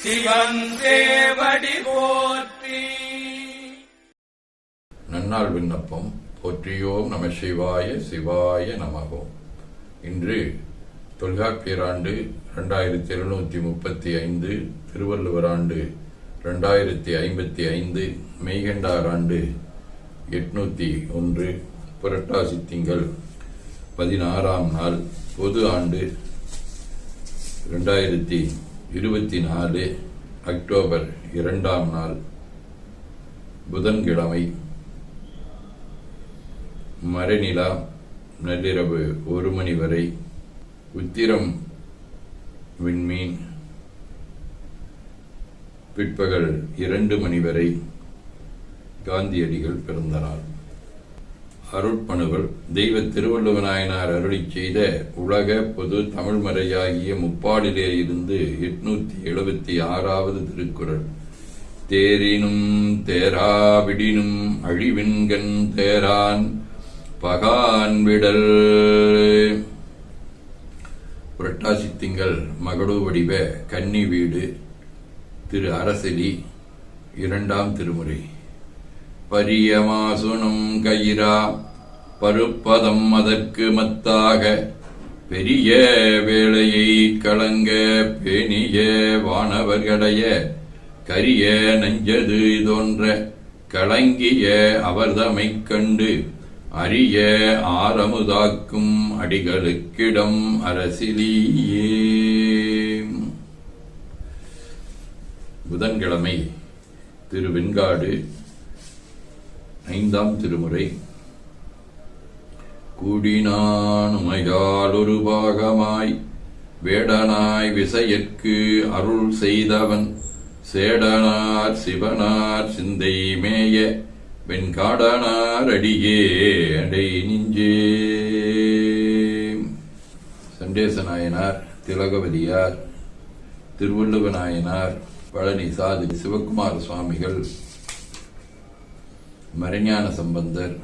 சிவன் போற்றி. நன்னாள் விண்ணப்பம். போற்றியோம் நம சிவாய சிவாய நமகோம் இன்று தொல்காப்பியர் ஆண்டு ரெண்டாயிரத்தி எழுநூற்றி முப்பத்தி ஐந்து திருவள்ளுவர் ஆண்டு ரெண்டாயிரத்தி ஐம்பத்தி ஐந்து மெய்கண்டார் ஆண்டு எட்நூத்தி ஒன்று புரட்டாசி திங்கள் பதினாறாம் நாள் பொது ஆண்டு ரெண்டாயிரத்தி இருபத்தி நாலு அக்டோபர் இரண்டாம் நாள் புதன்கிழமை மறைநிலா நள்ளிரவு ஒரு மணி வரை உத்திரம் விண்மீன் பிற்பகல் இரண்டு மணி வரை காந்தியடிகள் பிறந்த நாள். அருட்பணுவல் தெய்வ திருவள்ளுவநாயனார் அருளிச் செய்த உலக பொது தமிழ்மறையாகிய முப்பாடிலே இருந்து எட்நூத்தி எழுபத்தி ஆறாவது திருக்குறள். தேரினும் தேராவிடினும் அழிவின்கண் தேரான் பகான் விடல். புரட்டாசி திங்கள் மகளு வடிவ கன்னி வீடு திரு அரசலி இரண்டாம் திருமுறை. பரியமாசுனம் கயிரா பருப்பதம் அதற்கு மத்தாக. பெரிய வேளையை கலங்க பேணிய வானவர்களைய கரிய நஞ்சது தோன்ற கலங்கிய அவர்தமைக் கண்டு அரிய ஆரமுதாக்கும் அடிகளுக்கிடம் அரசிலேயே. புதன்கிழமை திருவெண்காடு ஐந்தாம் திருமுறை. கூடினான் உமையால் ஒரு பாகமாய் வேடனாய் விசையற்கு அருள் செய்தவன் சேடனார் சிவனார் சிந்தை மேய வெண்காடனார் அடியே அடை நெஞ்சே சண்டேச நாயனார் திலகவதியார் திருவள்ளுவ நாயனார் பழனி சாதி சிவகுமார சுவாமிகள் மறைஞான சம்பந்தர்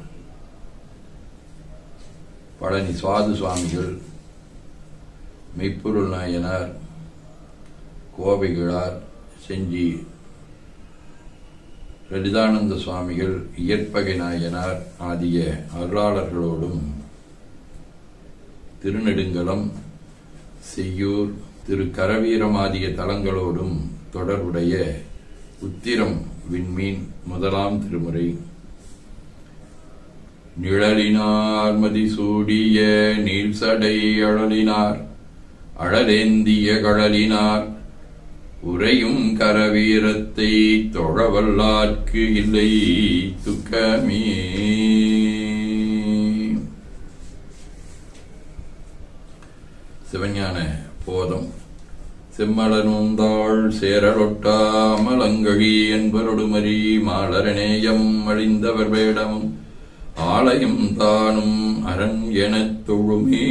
பழனி சுவாது சுவாமிகள் மெய்ப்பொருள் நாயனார் கோவைகிழார் செஞ்சி லலிதானந்த சுவாமிகள் இயற்பகை நாயனார் ஆகிய அருளாளர்களோடும் திருநெடுங்கலம் செய்யூர் திரு கரவீரம் ஆகிய தலங்களோடும் தொடர்புடைய உத்திரம் விண்மீன் முதலாம் திருமுறை. நிழலினார் மதிசூடிய நீள்சடை அழலினார் அழலேந்திய கழலினார். உரையும் கரவீரத்தை தொழவல்லார்க்கு இல்லை துக்கமே. சிவஞான போதம். செம்மலனூந்தாள் சேரலொட்டாமலங்கழி என்பரொடுமரி மாலரநேயம் அழிந்தவர் வேடமும் ஆலயம் தானும் அரண் எனத் தொழுமே.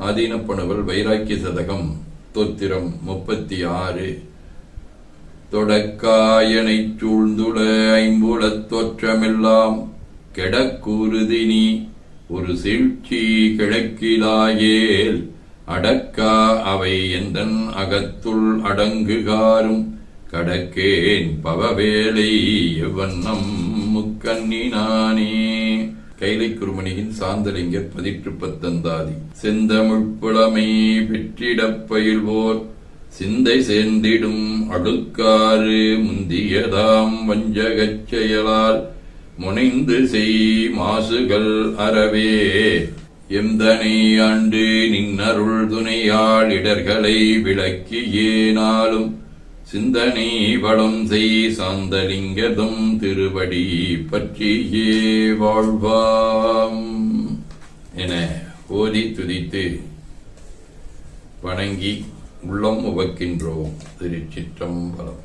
ஆதீனப்பணுவல் வைராக்கிய சதகம் தோத்திரம் முப்பத்தி ஆறு தொடக்காயனைச் சூழ்ந்துள ஐம்புலத் தோற்றமெல்லாம் கெடக்கூறுதினி ஒரு சீழ்ச்சி கிழக்கிலாயேல் அடக்கா அவை எந்தன் அகத்துள் அடங்குகாரும் கடக்கேன் பவவேலை எவ்வண்ணம் முக்கண்ணினானே. கைலை குருமணியின் சாந்தலிங்கர் பதிற்று பத்தந்தாதி செந்தமிழ் புலமை பெற்றிடப் பயில்வோர் சிந்தை சேர்ந்திடும் அழுக்காறு முந்தியதாம் வஞ்சகச் செயலால் முனைந்து செய் மாசுகள் அறவே. எந்தனை ஆண்டு நின்னருள் துணையாள் இடர்களை விளக்கியேனாலும் சிந்தனை வளம் செய் சாந்தலிங்கதம் திருவடி பற்றியே வாழ்வாம் என ஓதி துதித்து வணங்கி உள்ளம் உவக்கின்றோம் திருச்சிற்றம்பலம்.